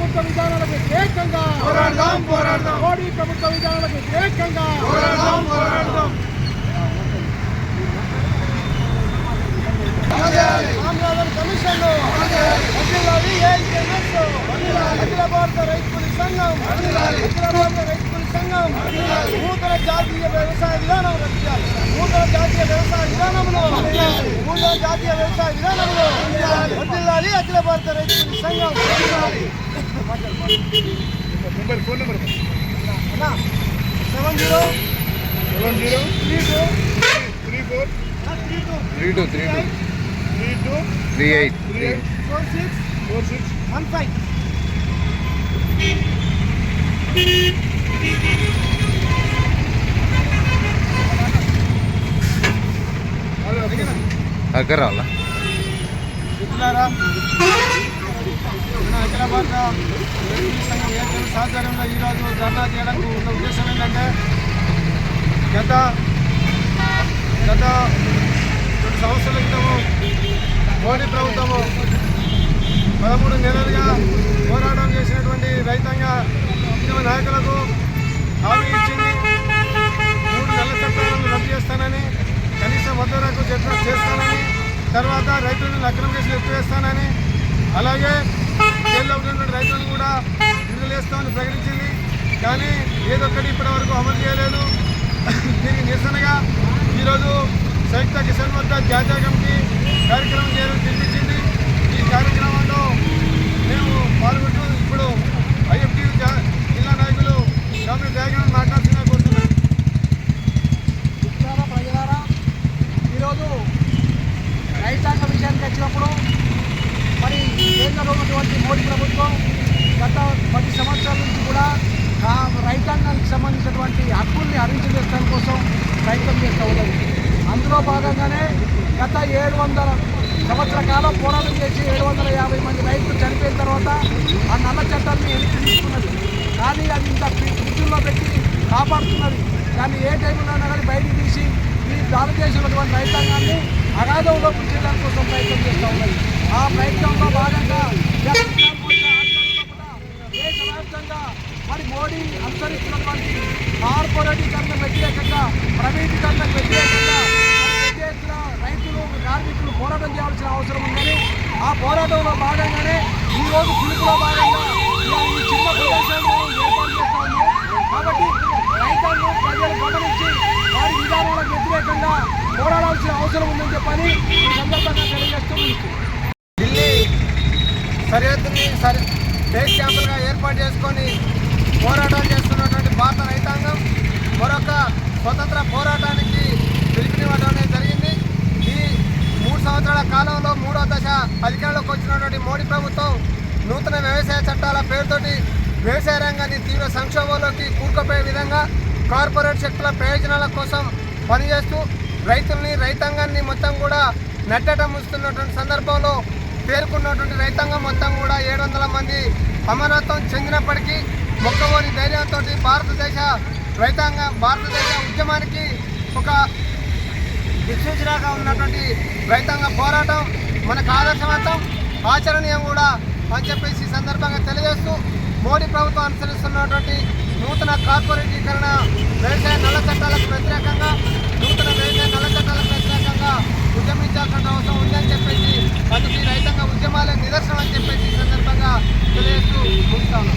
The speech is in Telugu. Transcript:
ప్రభుత్వ విధానాలకు వ్యతిరేకంగా మోడీ ప్రభుత్వ విధానాలకు వ్యతిరేకంగా ఆంధ్రప్రదేశ్ కమిషన్ అఖిల భారత రైతు కూలీ సంఘం అఖిల భారత రైతు కూలీ సంఘం నూతన జాతీయ వ్యవసాయ విధానం. నూతన జాతీయ వ్యవసాయ విధానంలో నూతన జాతీయ వ్యవసాయ విధానంలో వర్ధిల్లాలి అఖిల భారత రైతు కూలీ సంఘం. Mobile phone number seven zero seven zero three two three four three two three two three two. Three eight three eight. Four six four six. One five. దగ్గర రావాలా? మన అఖిల భారత రైతు సంఘం ఏర్పడిన సహకారంలో ఈరోజు ధర్నా చేయడానికి ఉన్న ఉద్దేశం ఏంటంటే గత గత రెండు సంవత్సరాల క్రితము మోడీ ప్రభుత్వము పదమూడు నెలలుగా పోరాటం చేసినటువంటి రైతాంగ ఉద్యమ నాయకులకు హామీ ఇచ్చింది. మూడు నెలల చట్టాలను రద్దు చేస్తానని కనీస మద్దతు చట్టం చేస్తానని తర్వాత రైతులను అక్రమ కేసులు ఎత్తివేస్తానని అలాగే జైల్లో ఉన్నటువంటి రైతులను కూడా విడుదల ప్రకటించింది. కానీ ఏదొక్కటి ఇప్పటి వరకు అమలు చేయలేదు. దీనికి నిరసనగా ఈరోజు సంయుక్త కిసాన్ మోర్చా జాతీయ కమిటీ కార్యక్రమం చేయడం ఉన్నటువంటి మోడీ ప్రభుత్వం గత పది సంవత్సరాల నుంచి కూడా రైతాంగానికి సంబంధించినటువంటి హక్కుల్ని హరించడం కోసం ప్రయత్నం చేస్తూ ఉన్నది. అందులో భాగంగానే గత ఏడు వందల సంవత్సర కాలం పోరాటం చేసి ఏడు వందల యాభై మంది రైతులు చనిపోయిన తర్వాత ఆ నల్ల చట్టాన్ని వెనక్కి తీసుకున్నది కానీ అది ఇంత ఫ్రిడ్జ్లో పెట్టి కాపాడుతున్నది. దాన్ని ఏ టైంలో కానీ బయటికి తీసి ఈ భారతదేశంలో ఉన్నటువంటి రైతాంగాన్ని అగాధంలో పుంచడం కోసం ప్రయత్నం చేస్తూ ఉన్నది. ఆ ప్రయత్నంలో భాగంగా జన కిసాన్ మోర్చా ఆధ్వర్యంలో కూడా దేశవ్యాప్తంగా మరి మోడీ అనుసరిస్తున్నటువంటి కార్పొరేటీకరణ వ్యతిరేకంగా ప్రైవేటీకరణకు వ్యతిరేకంగా మరి రైతులు కార్మికులు పోరాటం చేయాల్సిన అవసరం ఉందని ఆ పోరాటంలో భాగంగానే ఈ రోజు పిలుపులో భాగంగా ఈ చిన్న ప్రదేశంలో ఏర్పాటు చేస్తా కాబట్టి రైతాంగం ప్రజలు గమనించి వారి విధానాలకు వ్యతిరేకంగా పోరాడాల్సిన అవసరం ఉందని చెప్పని ఈ సందర్భంగా తెలియజేస్తూ ఢిల్లీ సరిహద్దుని సరి బేస్ క్యాంపులుగా ఏర్పాటు చేసుకొని పోరాటం చేస్తున్నటువంటి భారత రైతాంగం మరొక స్వతంత్ర పోరాటానికి పిలుపునివ్వడం అనేది జరిగింది. ఈ మూడు సంవత్సరాల కాలంలో మూడో దశ అధికారంలోకి వచ్చినటువంటి మోడీ ప్రభుత్వం నూతన వ్యవసాయ చట్టాల పేరుతోటి వ్యవసాయ రంగాన్ని తీవ్ర సంక్షోభంలోకి కూరుకుపోయే విధంగా కార్పొరేట్ శక్తుల ప్రయోజనాల కోసం పనిచేస్తూ రైతుల్ని రైతాంగాన్ని మొత్తం కూడా నట్టట ముస్తున్నటువంటి సందర్భంలో పేర్కొన్నటువంటి రైతాంగం మొత్తం కూడా ఏడు వందల మంది అమరత్వం చెందినప్పటికీ మొక్కవోని ధైర్యంతో భారతదేశ రైతాంగ భారతదేశ ఉద్యమానికి ఒక దిక్సూచిలాగా ఉన్నటువంటి రైతాంగ పోరాటం మనకు ఆదర్శవంతం. ఆచరణీయం కూడా అని చెప్పేసి ఈ సందర్భంగా తెలియజేస్తూ మోడీ ప్రభుత్వం అనుసరిస్తున్నటువంటి నూతన కార్పొరేటీకరణ వ్యవసాయ నల్ల చట్టాలకు వ్యతిరేకంగా నూతన వ్యవసాయ నల్ల చట్టాలకు వ్యతిరేకంగా ఉద్యమించాల్సిన అవసరం ఉందని చెప్పేసి అందుకు రైతాంగ ఉద్యమాల నిదర్శనం అని చెప్పేసి ఈ సందర్భంగా తెలియజేస్తూ ముగిస్తాను